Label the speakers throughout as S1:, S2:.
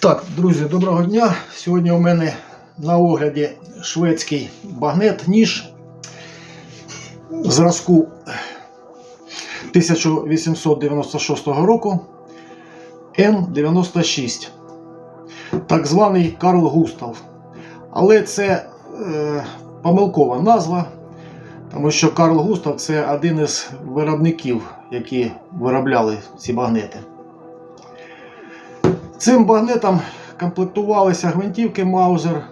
S1: Так, друзі, доброго дня. Сьогодні у мене на огляді шведський багнет ніж зразку 1896 року Н96. Так званий Карл Густав. Але це е, помилкова назва, тому що Карл Густав це один із виробників, які виробляли ці багнети. Цим багнетом комплектувалися гвинтівки Маузер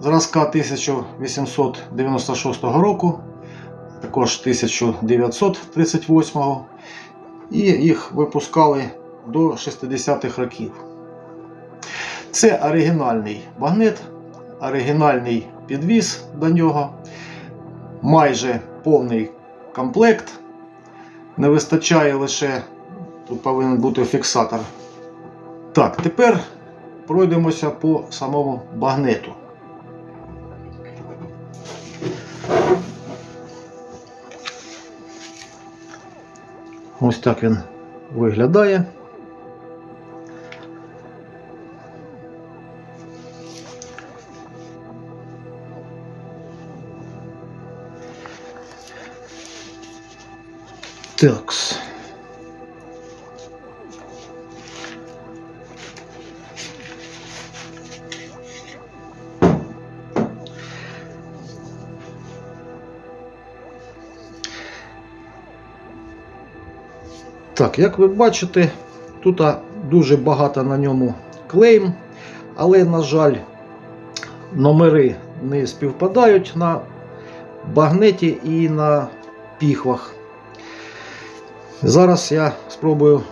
S1: зразка 1896 року, також 1938 і їх випускали до 60-х років. Це оригінальний багнет, оригінальний підвіз до нього, майже повний комплект. Не вистачає лише, тут повинен бути фіксатор так, тепер пройдемося по самому багнету. Ось так він виглядає. Такс. Так, як ви бачите, тут дуже багато на ньому клейм, але, на жаль, номери не співпадають на багнеті і на піхвах. Зараз я спробую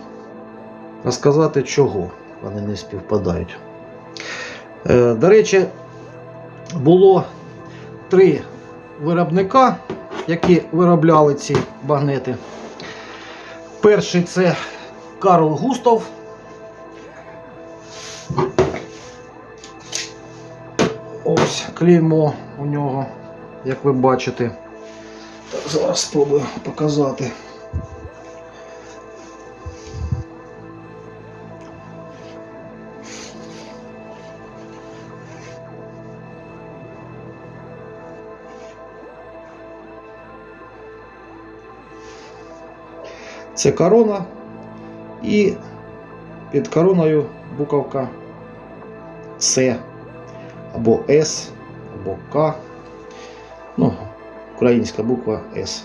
S1: розказати, чого вони не співпадають. Е, До речі, було три виробника, які виробляли ці багнети. Перший це Карл Густав. Ось клеймо у нього, як ви бачите. Зараз спробую показати. Це корона і під короною буковка С або С, або К. Ну, українська буква С.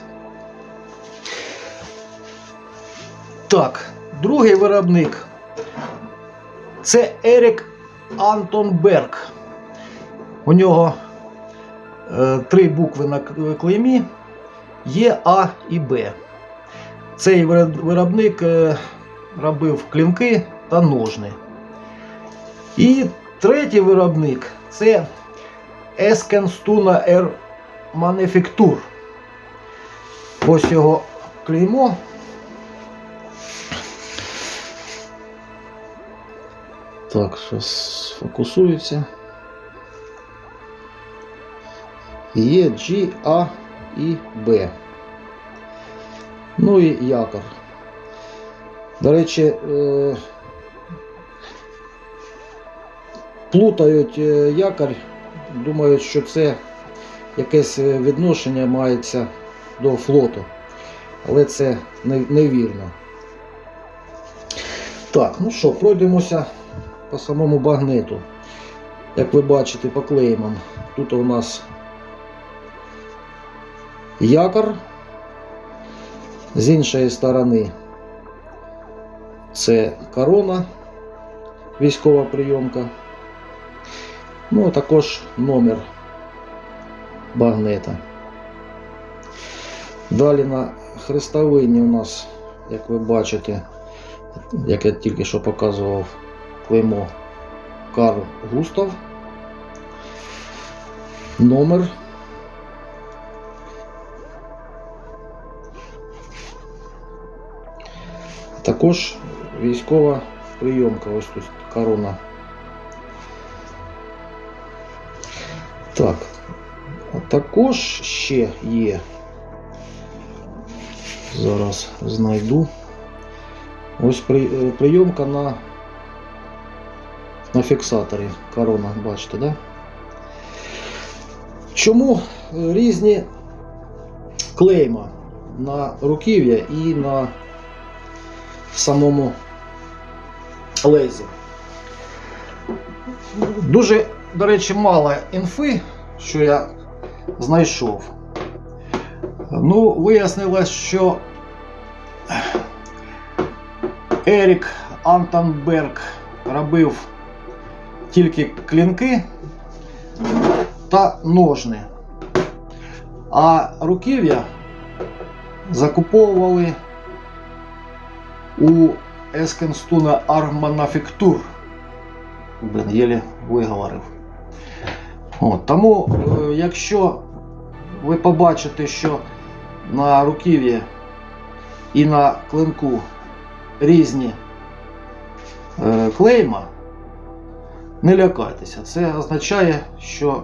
S1: Так, другий виробник це Ерік Антон Берг. У нього е, три букви на клеймі Є, А і Б. Цей виробник е, робив клінки та ножни. І третій виробник це Eskenstunna R Manufacture. Ось його клеймо. Так, зараз фокусується. Є G, А і Б. Ну і якор. До речі, е, плутають е, якорь, думають, що це якесь відношення мається до флоту. Але це невірно. Так, ну що, пройдемося по самому багнету. Як ви бачите по клеймам, тут у нас якор. З іншої сторони це корона, військова прийомка. Ну, а також номер багнета. Далі на хрестовині у нас, як ви бачите, як я тільки що показував, клеймо Карл Густав. Номер Також військова прийомка, ось тут корона. Так, а також ще є. Зараз знайду. Ось е, прийомка на на фіксаторі корона, бачите, да? Чому е, різні клейма на руків'я і на самому лезі? Дуже, до речі, мало інфи, що я знайшов. Ну, вияснилось, що Ерік Антонберг робив тільки клінки та ножни. А руків'я закуповували у Ескенстуна Арманафіктур. Блин, єлі виговорив. От, тому, е, якщо ви побачите, що на руків'ї і на клинку різні е, клейма, не лякайтеся. Це означає, що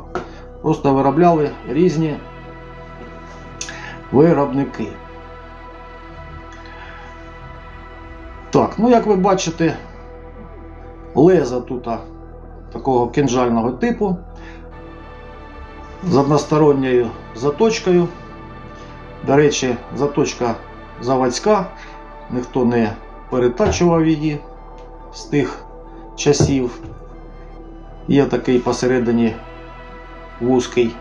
S1: просто виробляли різні виробники. Так, ну як ви бачите, леза тут такого кінжального типу з односторонньою заточкою. До речі, заточка заводська, ніхто не перетачував її з тих часів. Є такий посередині вузький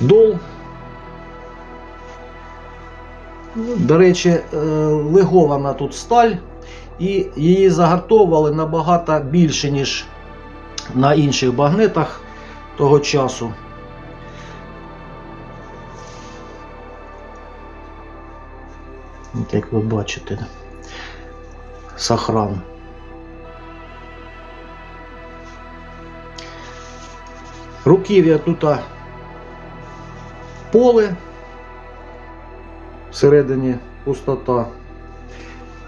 S1: дол. До речі, е, легована тут сталь, і її загартовували набагато більше, ніж на інших багнетах того часу. От як ви бачите, сахран. Руків'я тут поле, всередині пустота.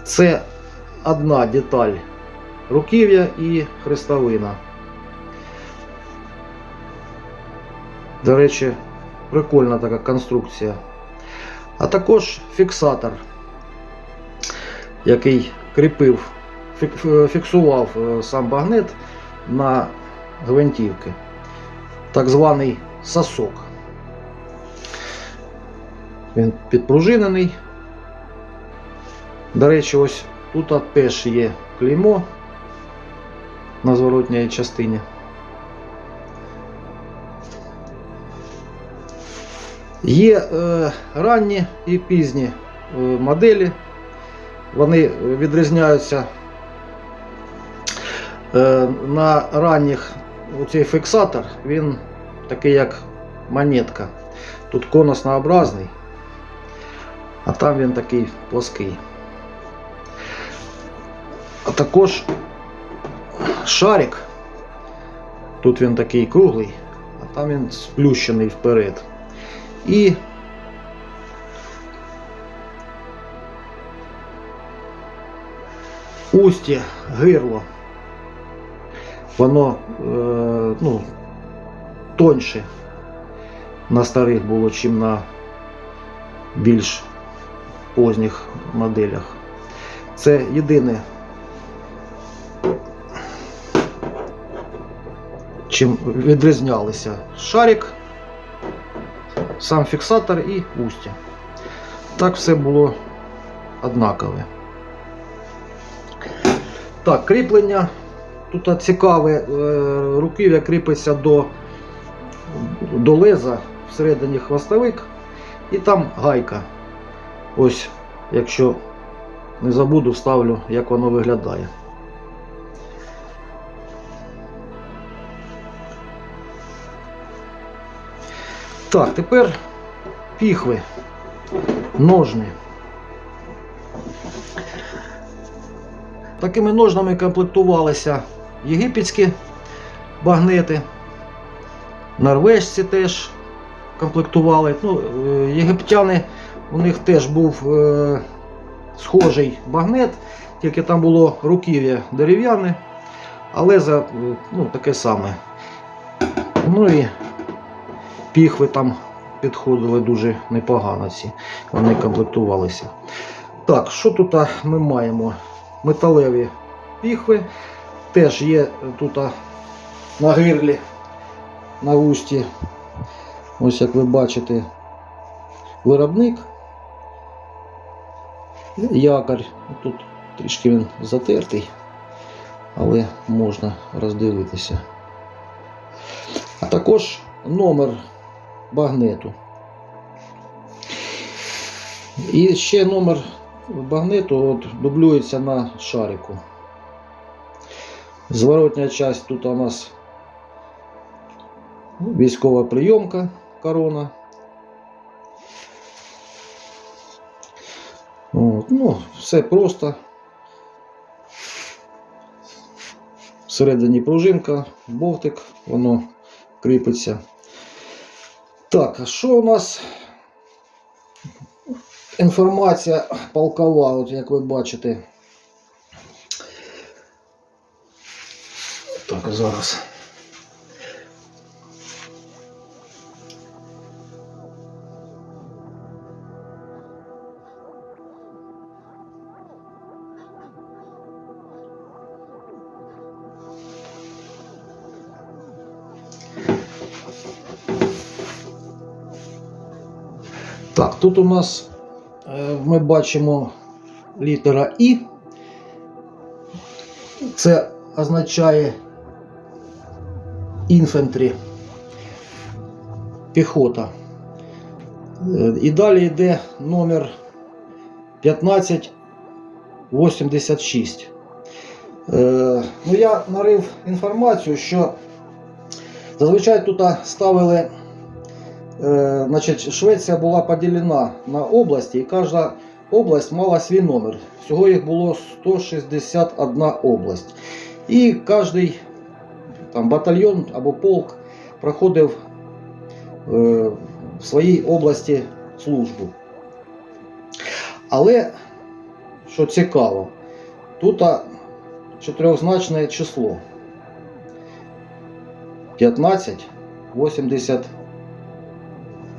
S1: Це одна деталь руків'я і хрестовина. До речі, прикольна така конструкція. А також фіксатор, який кріпив, фіксував е, сам багнет на гвинтівки. Так званий сосок. Він підпружинений. До речі, ось тут теж є клеймо на зворотній частині. Є е, ранні і пізні е, моделі. Вони відрізняються е, на ранніх цей фіксатор, він такий як монетка. Тут конуснообразний, а там він такий плоский. А також шарик. Тут він такий круглий, а там він сплющений вперед. І устє, гирло. Воно е, ну, тоньше на старих було, чим на більш позніх моделях. Це єдине, чим відрізнялися шарик сам фіксатор і устя. Так все було однакове. Так, кріплення. Тут цікаве, е, руків'я кріпиться до, до леза всередині хвостовик, і там гайка. Ось, якщо не забуду, вставлю, як воно виглядає. Так, тепер піхви, ножни. Такими ножнами комплектувалися єгипетські багнети, норвежці теж комплектували. Ну, е, Єгиптяни, у них теж був е, схожий багнет, тільки там було руків'я дерев'яне, але за ну, таке саме. Ну і піхви там підходили дуже непогано ці, вони комплектувалися. Так, що тут ми маємо? Металеві піхви теж є тут на гирлі, на вусті. Ось як ви бачите, виробник. Якорь. Тут трішки він затертий, але можна роздивитися. А також номер багнету. І ще номер багнету от, дублюється на шарику. Зворотня часть тут у нас військова прийомка корона. От, ну, все просто. Всередині пружинка, болтик, воно кріпиться. Так, а що у нас? Інформація полкова, от як ви бачите. Так, зараз. Тут у нас е, ми бачимо літера І. Це означає інфентрі, піхота. Е, І далі йде номер 1586. Е, Ну, я нарив інформацію, що зазвичай тут ставили Значить, Швеція була поділена на області, і кожна область мала свій номер. Всього їх було 161 область. І кожен там, батальйон або полк проходив е, в своїй області службу. Але, що цікаво, тут чотирьохзначне число 15, 80.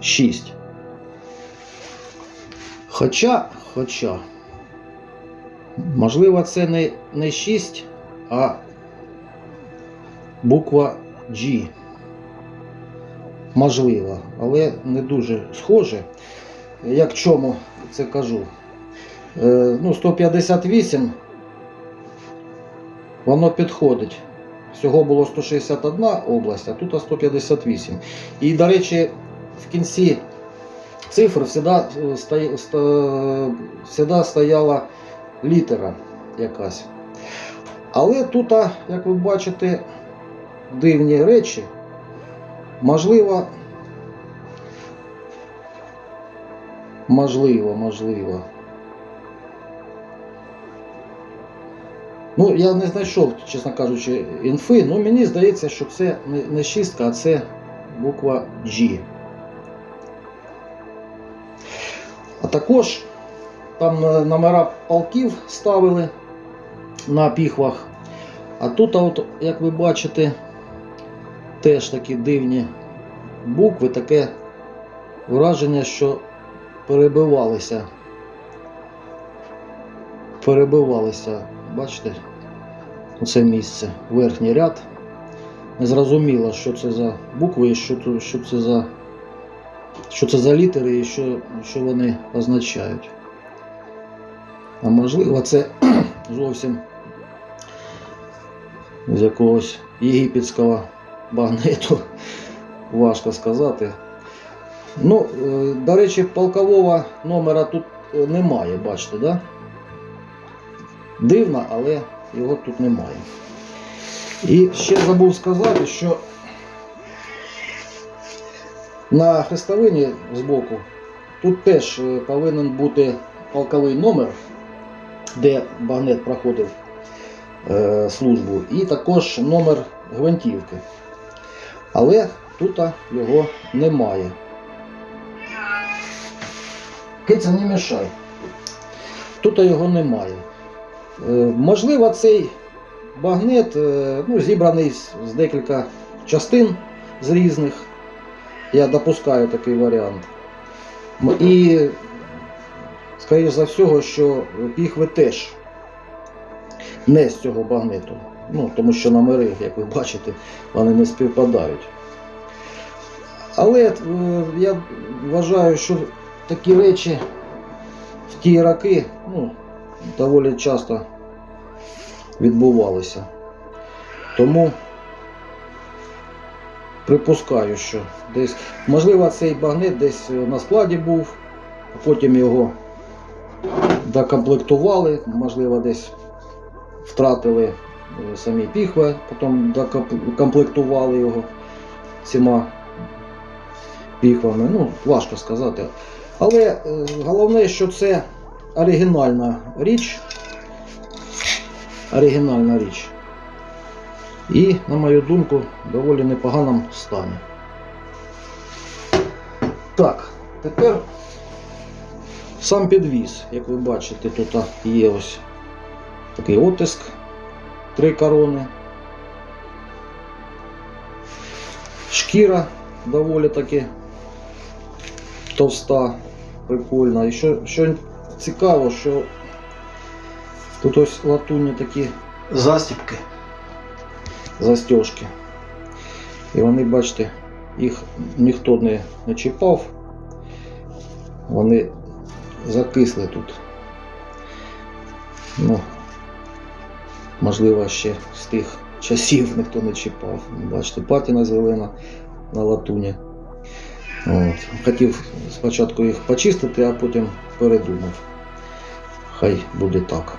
S1: 6. Хоча, хоча, можливо, це не, не 6, а буква G. Можливо, але не дуже схоже. Як чому це кажу? Е, ну, 158 воно підходить. Всього було 161 область, а тут 158. І, до речі, в кінці цифр завжди, завжди стояла літера якась. Але тут, як ви бачите, дивні речі, можливо, можливо, можливо. Ну, я не знайшов, чесно кажучи, інфи, але мені здається, що це не шістка, а це буква G. А також там номера полків ставили на піхвах. А тут, от, як ви бачите, теж такі дивні букви, таке враження, що перебивалися. Перебивалися, бачите, оце місце, верхній ряд. Незрозуміло, що це за букви і що, що це за що це за літери і що, що вони означають. А можливо, це зовсім з якогось єгипетського багнету, важко сказати. Ну, е, До речі, полкового номера тут е, немає, бачите, да? Дивно, але його тут немає. І ще забув сказати, що на хрестовині збоку тут теж е, повинен бути полковий номер, де багнет проходив е, службу, і також номер гвинтівки. Але тут його немає. Киця не мішай. Тут його немає. Е, можливо, цей багнет е, ну, зібраний з, декілька частин з різних. Я допускаю такий варіант. І, скоріш за всього, що піхви теж не з цього багнету. Ну, тому що номери, як ви бачите, вони не співпадають. Але е, я вважаю, що такі речі в ті роки ну, доволі часто відбувалися. Тому припускаю, що десь, можливо, цей багнет десь на складі був, потім його докомплектували, можливо, десь втратили е, самі піхви, потім докомплектували його цими піхвами. Ну, важко сказати. Але е, головне, що це оригінальна річ. Оригінальна річ. І, на мою думку, доволі непоганому стані. Так, тепер сам підвіз, як ви бачите, тут є ось такий отиск, три корони. Шкіра доволі таки товста, прикольна. І що, що цікаво, що тут ось латунні такі застіпки, застежки. І вони, бачите, їх ніхто не, не чіпав. Вони закисли тут. Ну, можливо, ще з тих часів ніхто не чіпав. Бачите, патіна зелена на латуні. От. Хотів спочатку їх почистити, а потім передумав. Хай буде так.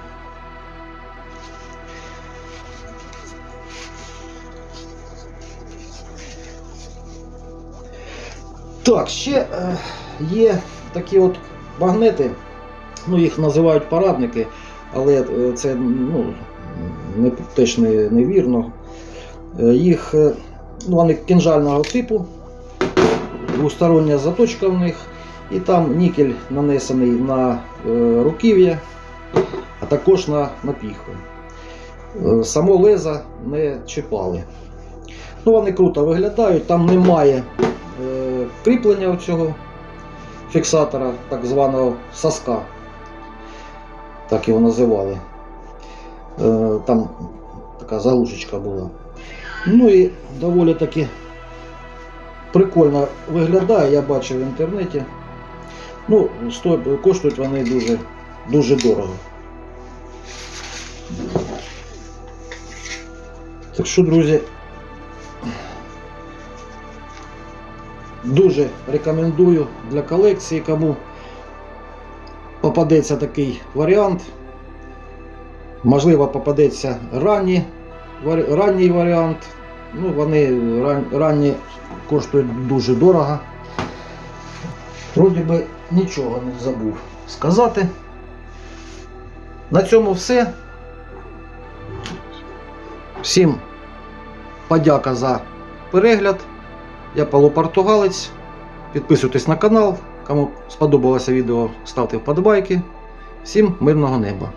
S1: Так, ще е, є такі от багнети, ну їх називають парадники, але е, це ну, не, теж не, невірно. Е, їх ну, вони кінжального типу, двостороння заточка в них, і там нікель нанесений на руків'я, а також на, на піхви. Само леза не чіпали. Ну, вони круто виглядають, там немає кріплення цього фіксатора, так званого соска. Так його називали. Е, там така заглушечка була. Ну і доволі таки прикольно виглядає, я бачив в інтернеті. Ну, коштують вони дуже, дуже дорого. Так що, друзі, дуже рекомендую для колекції, кому попадеться такий варіант. Можливо, попадеться ранній, ранній варіант. Ну, вони ранні коштують дуже дорого. Вроді би нічого не забув сказати. На цьому все. Всім подяка за перегляд. Я Павло Португалець. Підписуйтесь на канал. Кому сподобалося відео, ставте вподобайки. Всім мирного неба!